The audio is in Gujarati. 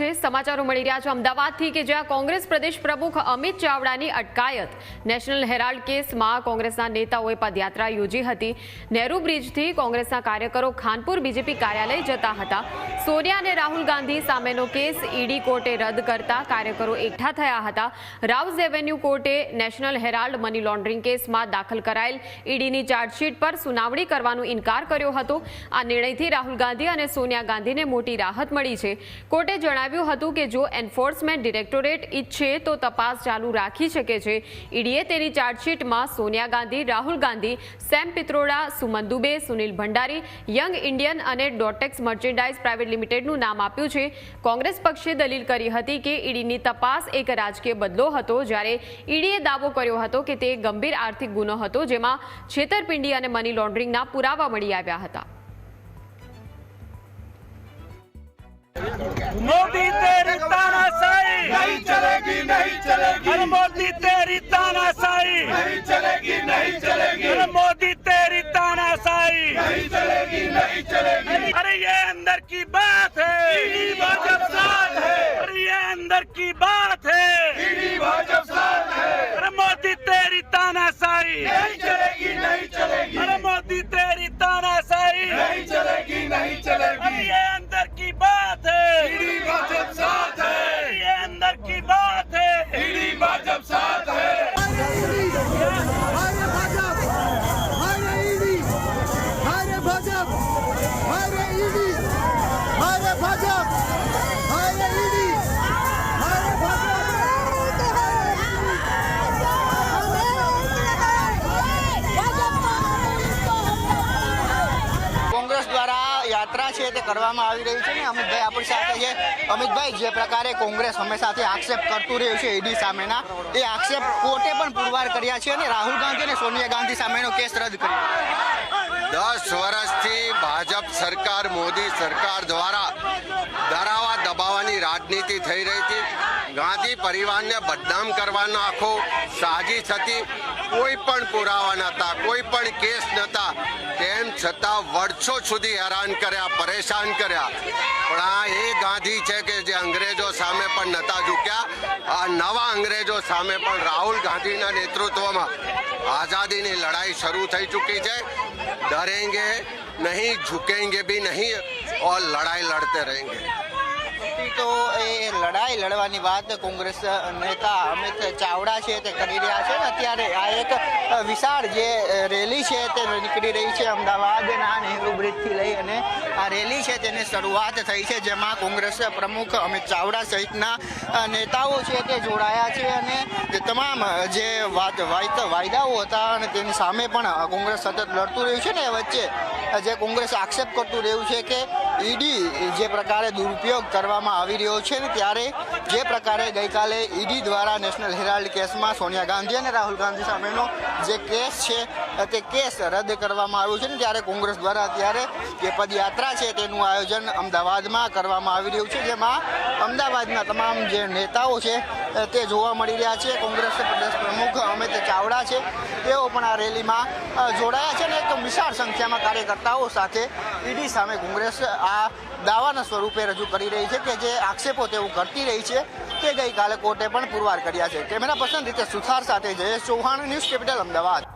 છે. સમાચારો મળી રહ્યા છે અમદાવાદથી કે જ્યાં કોંગ્રેસ પ્રદેશ પ્રમુખ અમિત ચાવડાની અટકાયત. નેશનલ હેરાલ્ડ કેસમાં કોંગ્રેસના નેતાઓએ પદયાત્રા યોજી હતી. નેહરુ બ્રિજથી કોંગ્રેસના કાર્યકરો ખાનપુર બીજેપી કાર્યાલય જતા હતા. સોનિયા અને રાહુલ ગાંધી સામેનો કેસ ઈડી કોર્ટે રદ કરતા કાર્યકરો એકઠા થયા હતા. રાઉઝ એવેન્યુ કોર્ટે નેશનલ હેરાલ્ડ મની લોન્ડરિંગ કેસમાં દાખલ કરાયેલ ઈડીની ચાર્જશીટ પર સુનાવણી કરવાનો ઇનકાર કર્યો હતો. આ નિર્ણયથી રાહુલ ગાંધી અને સોનિયા ગાંધીને મોટી રાહત મળી છે. કોર્ટે જણાવ્યું હતું કે જો એન્ફોર્સમેન્ટ ડિરેક્ટોરેટ ઈચ્છે તો તપાસ ચાલુ રાખી શકે છે. ઈડીએ તેની ચાર્જશીટમાં Sonia Gandhi, Rahul Gandhi, Sam Pitroda, Suman Dubey, Sunil Bhandari, Young Indian અને ડોટેક્સ મર્ચેન્ડાઇઝ પ્રાઇવેટ લિમિટેડનું નામ આપ્યું છે. કોંગ્રેસ પક્ષે દલીલ કરી હતી કે ઈડીની તપાસ એક રાજકીય બદલો હતો જ્યારે ઈડીએ દાવો કર્યો હતો કે તે ગંભીર આર્થિક ગુનો હતો જેમાં છેતરપિંડી અને મની લોન્ડરિંગના પુરાવા મળી આવ્યા હતા. मोदी तेरी तानाशाही। नहीं चलेगी नहीं चलेगी। अरे मोदी तेरी तानाशाही। नहीं चलेगी नहीं चलेगी। अरे मोदी तेरी तानाशाही। नहीं चलेगी नहीं चलेगी। अरे ये अंदर की बात है। भाजप साथ है। अरे ये अंदर की बात है। भाजप साथ है। अरे मोदी तेरी तानाशाही। नहीं चलेगी नहीं चलेगी। अरे मोदी तेरी तानाशाही। नहीं चलेगी नहीं चलेगी। યાત્રા છે તે કરવામાં આવી રહી છે ને અમિતભાઈ આપણી સાથે છે. અમિતભાઈ, જે પ્રકારે કોંગ્રેસ હંમેશાથી આક્ષેપ કરતું રહ્યું છે ઈડી સામેના, એ આક્ષેપ કોર્ટે પણ પુરવાર કર્યા છે અને રાહુલ ગાંધી અને સોનિયા ગાંધી સામેનો કેસ રદ કર્યો. દસ વર્ષથી ભાજપ સરકાર, મોદી સરકાર દ્વારા ડરાવા દબાવવાની રાજનીતિ થઈ રહી હતી ગાંધી પરિવારને બદનામ કરવાનો આખો સાજિશ હતી કોઈ પણ પુરાવા નહોતા કોઈ પણ કેસ નહોતા તેમ છતાં વર્ષો સુધી હેરાન કર્યા પરેશાન કર્યા પણ આ એ ગાંધી છે કે જે અંગ્રેજો સામે પણ નહોતા ઝૂક્યા આ નવા અંગ્રેજો સામે પણ રાહુલ ગાંધીના નેતૃત્વમાં આઝાદીની લડાઈ શરૂ થઈ ચૂકી છે डरेंगे नहीं झुकेंगे भी नहीं और लड़ाई लड़ते रहेंगे તો એ લડાઈ લડવાની વાત કોંગ્રેસ નેતા અમિત ચાવડા છે તે કરી રહ્યા છે અત્યારે આ એક વિશાળ જે રેલી છે તે નીકળી રહી છે અમદાવાદના નહેરુ બ્રિજથી લઈ અને આ રેલી છે તેની શરૂઆત થઈ છે જેમાં કોંગ્રેસ પ્રમુખ અમિત ચાવડા સહિતના નેતાઓ છે તે જોડાયા છે અને જે તમામ જે વાત વાયદ- વાયદાઓ હતા અને તેની સામે પણ કોંગ્રેસ સતત લડતું રહ્યું છે ને વચ્ચે જે કોંગ્રેસ આક્ષેપ કરતું રહ્યું છે કે ઈડી જે પ્રકારે દુરુપયોગ કરવામાં આવી રહ્યો છે ને ત્યારે જે પ્રકારે ગઈકાલે ઈડી દ્વારા નેશનલ હેરાલ્ડ કેસમાં સોનિયા ગાંધી અને રાહુલ ગાંધી સામેનો જે કેસ છે, તે કેસ રદ કરવામાં આવ્યો છે ને ત્યારે કોંગ્રેસ દ્વારા અત્યારે જે પદયાત્રા છે તેનું આયોજન અમદાવાદમાં કરવામાં આવી રહ્યું છે, જેમાં અમદાવાદના તમામ જે નેતાઓ છે તે જોવા મળી રહ્યા છે. કોંગ્રેસ પ્રદેશ પ્રમુખ અમિત ચાવડા છે. તેઓ પણ આ રેલીમાં જોડાયા છે અને એક વિશાળ સંખ્યામાં કાર્યકર્તાઓ સાથે ઈડી સામે કોંગ્રેસ આ દાવાના સ્વરૂપે રજૂ કરી રહી છે કે જે આક્ષેપો તેઓ કરતી રહી છે, તે ગઈકાલે કોર્ટે પણ પુરવાર કર્યા છે. કેમેરા પર્સન રીતે સુથાર સાથે જયેશ ચૌહાણ, ન્યૂઝ કેપિટલ, અમદાવાદ.